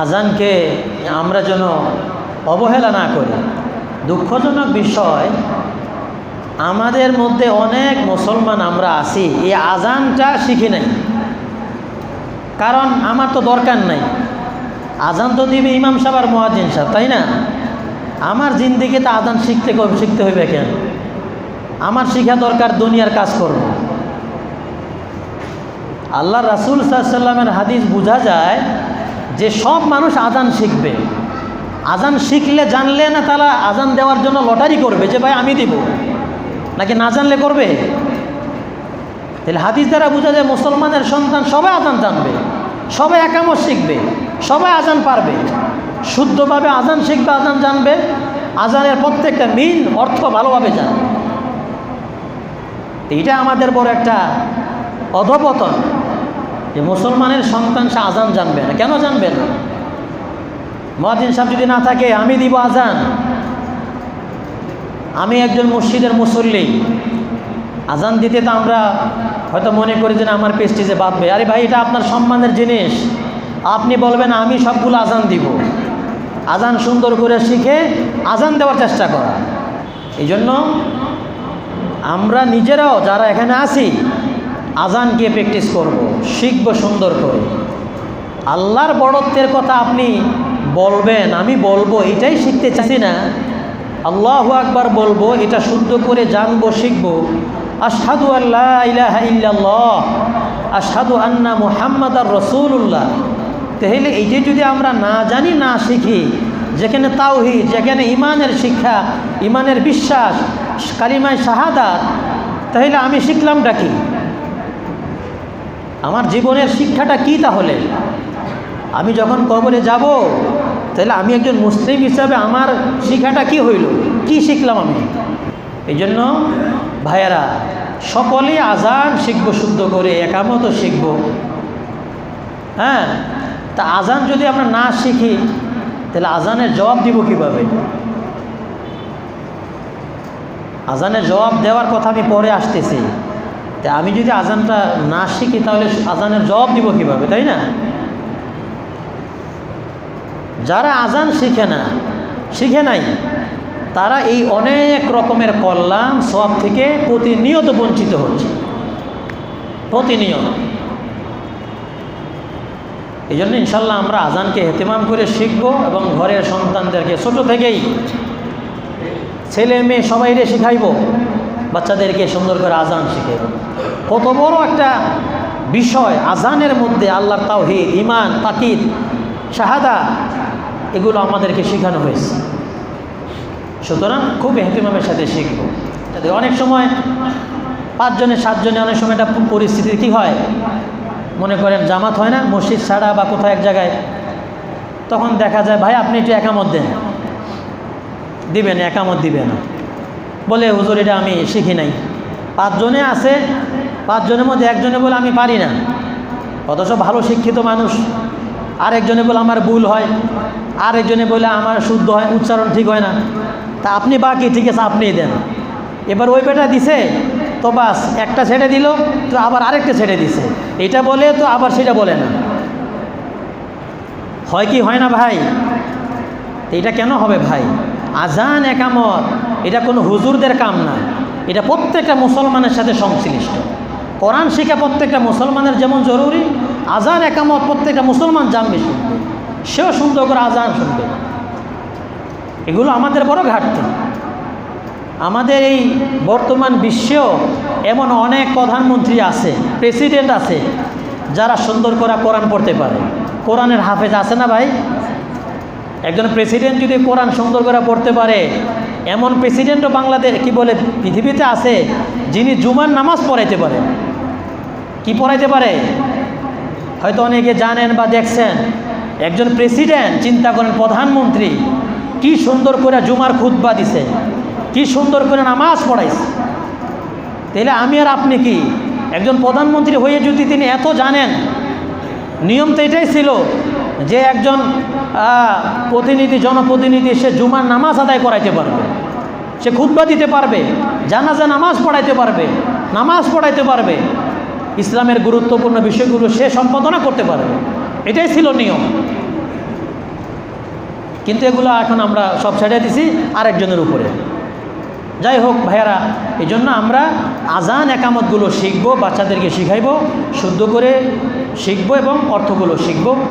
আজানকে আমরা যেন অবহেলা না করি। দুঃখজনক বিষয়, আমাদের মধ্যে অনেক মুসলমান আমরা আছি, এই আজানটা শিখি নাই। কারণ আমার তো দরকার নাই। আজান তো দিবে ইমাম সাহেব আর মহাজিন সাহেব, তাই না? আমার জিন্দিগিতে আজান শিখতে শিখতে হইবে কেন? আমার শিখা দরকার দুনিয়ার কাজ করব। আল্লাহ রাসুল সাল্লামের হাদিস বোঝা যায় যে সব মানুষ আজান শিখবে। আজান শিখলে জানলে না তারা আজান দেওয়ার জন্য লটারি করবে যে, ভাই, আমি দিব। নাকি না জানলে করবে? তাহলে হাদিস দ্বারা বোঝা যায় মুসলমানের সন্তান সবাই আজান জানবে, সবাই একামত শিখবে, সবাই আজান পারবে। শুদ্ধভাবে আজান শিখবে, আজান জানবে, আজানের প্রত্যেকটা মিন অর্থ ভালোভাবে জানবে এইটা আমাদের বড় একটা অধপতন। যে মুসলমানের সন্তান সে আজান জানবে না। কেন জানবে না? মহাদিন সাহেব যদি না থাকে, আমি দিব আজান। আমি একজন মসজিদের মুসল্লি। আজান দিতে তো আমরা হয়তো মনে করি যে আমার পেস্টিজে বাঁধবে আরে ভাই, এটা আপনার সম্মানের জিনিস। আপনি বলবেন, আমি সবগুলো আজান দিব। আজান সুন্দর করে শিখে আজান দেওয়ার চেষ্টা করা। এই জন্য আমরা নিজেরাও যারা এখানে আছি আজানকে প্র্যাকটিস করব, শিখব সুন্দর করে। আল্লাহর বড়ত্বের কথা আপনি বলবেন, আমি বলব, এটাই শিখতে চাইছি না। আল্লাহু আকবার বলব, এটা শুদ্ধ করে জানব, শিখব। আশহাদু আল্লাহ আশহাদু আন্না মুহাম্মদ আর রসুল্লাহ তাহলে এইটা যদি আমরা না জানি, না শিখি, যেখানে তাওহিদ, যেখানে ইমানের শিক্ষা ইমানের বিশ্বাস, কালিমায় শাহাদাত, তাহলে আমি শিখলামটা কি? আমার জীবনের শিক্ষাটা কি তাহলে? আমি যখন কবরে যাব, তাহলে আমি একজন মুসলিম হিসাবে আমার শিক্ষাটা কি হইল? কি শিখলাম আমি? এই জন্য ভাইয়ারা, সকলে আজান শিখব, শুদ্ধ করে, একামত শিখব। হ্যাঁ? তা আজান যদি আমরা না শিখি, তাহলে আজানের জবাব দিব কীভাবে? আজানের জবাব দেওয়ার কথা আমি পরে আসতেছি। তা আমি যদি আজানটা না শিখি, তাহলে আজানের জবাব দিব কীভাবে, তাই না? যারা আজান শিখে না, শিখে নাই, তারা এই অনেক রকমের কল্যাণ সব থেকে প্রতিনিয়ত বঞ্চিত হচ্ছে। প্রতিনিয়ত। এই জন্য ইনশাল্লাহ আমরা আজানকে হেতেমাম করে শিখব এবং ঘরের সন্তানদেরকে, ছোট থেকেই ছেলে মেয়ে সবাইরে শিখাইব। বাচ্চাদেরকে সুন্দর করে আজান শিখাইব কত বড় একটা বিষয়, আজানের মধ্যে আল্লাহর তাওহিদ ইমান তাকিদ, শাহাদা, এগুলো আমাদেরকে শেখানো হয়েছে। সুতরাং খুব এহতিমামের সাথে শিখব। যাতে অনেক সময় পাঁচজনে, সাতজনে অনেক সময় একটা পরিস্থিতি কী হয়? মনে করেন জামাত হয় না, মসজিদ ছাড়া বা কোথাও এক জায়গায়, তখন দেখা যায়, ভাই, আপনি একটু একামত দেন। দিবেন, একামত দিবেন বলে, হুজুর, এটা আমি শিখি নাই। পাঁচজনে আছে, পাঁচজনের মধ্যে একজনে বলে, আমি পারি না। অথচ ভালো শিক্ষিত মানুষ। আরেকজনে বলে, আমার ভুল হয়। আরেকজনে বলে, আমার শুদ্ধ হয়, উচ্চারণ ঠিক হয় না। তা আপনি বাকি, ঠিক আছে, আপনিই দেন। এবার ওই বেটা দিছে, তো বাস, একটা ছেড়ে দিল, তো আবার আরেকটা ছেড়ে দিছে। এটা বলে, তো আবার সেটা বলে না। হয় কি, হয় না ভাই? এটা কেন হবে ভাই? আজান একামত এটা কোনো হুজুরদের কাম না। এটা প্রত্যেকটা মুসলমানের সাথে সংশ্লিষ্ট। কোরআন শিখা প্রত্যেকটা মুসলমানের যেমন জরুরি, আজান একামত প্রত্যেকটা মুসলমান জানবে শুনবে সেও সুন্দর করে আজান শুনবে। এগুলো আমাদের বড় ঘাটতি। আমাদের এই বর্তমান বিশ্বেও এমন অনেক প্রধানমন্ত্রী আছে, প্রেসিডেন্ট আছে, যারা সুন্দর করে কোরআন পড়তে পারে। কোরআনের হাফেজ আছে না ভাই? একজন প্রেসিডেন্ট যদি কোরআন সুন্দর করে পড়তে পারে, এমন প্রেসিডেন্টও বাংলাদেশ, কি বলে, পৃথিবীতে আছে যিনি জুমার নামাজ পড়াইতে পারে। কি পড়াইতে পারে? হয়তো অনেকে জানেন বা দেখছেন, একজন প্রেসিডেন্ট চিন্তা করেন প্রধানমন্ত্রী, কি সুন্দর করে জুমার খুতবা দিছে, কি সুন্দর করে নামাজ পড়াইছে। তাহলে আমি আর আপনি কি, একজন প্রধানমন্ত্রী হয়ে যদি তিনি এত জানেন, নিয়ম তো এটাই ছিল যে একজন প্রতিনিধি, জনপ্রতিনিধি, সে জুমার নামাজ আদায় করাইতে পারবে। সে খুতবা দিতে পারবে, জানাজা নামাজ পড়াইতে পারবে, নামাজ পড়াইতে পারবে। ইসলামের গুরুত্বপূর্ণ বিষয়গুলো সে সম্পাদনা করতে পারবে। এটাই ছিল নিয়ম। কিন্তু এগুলো এখন আমরা সব ছেড়ে দিছি আরেকজনের উপরে। যাই হোক ভাইয়ারা এই জন্য আমরা আজান একামতগুলো শিখব, বাচ্চাদেরকে শিখাইবো, শুদ্ধ করে শিখব এবং অর্থগুলো শিখব।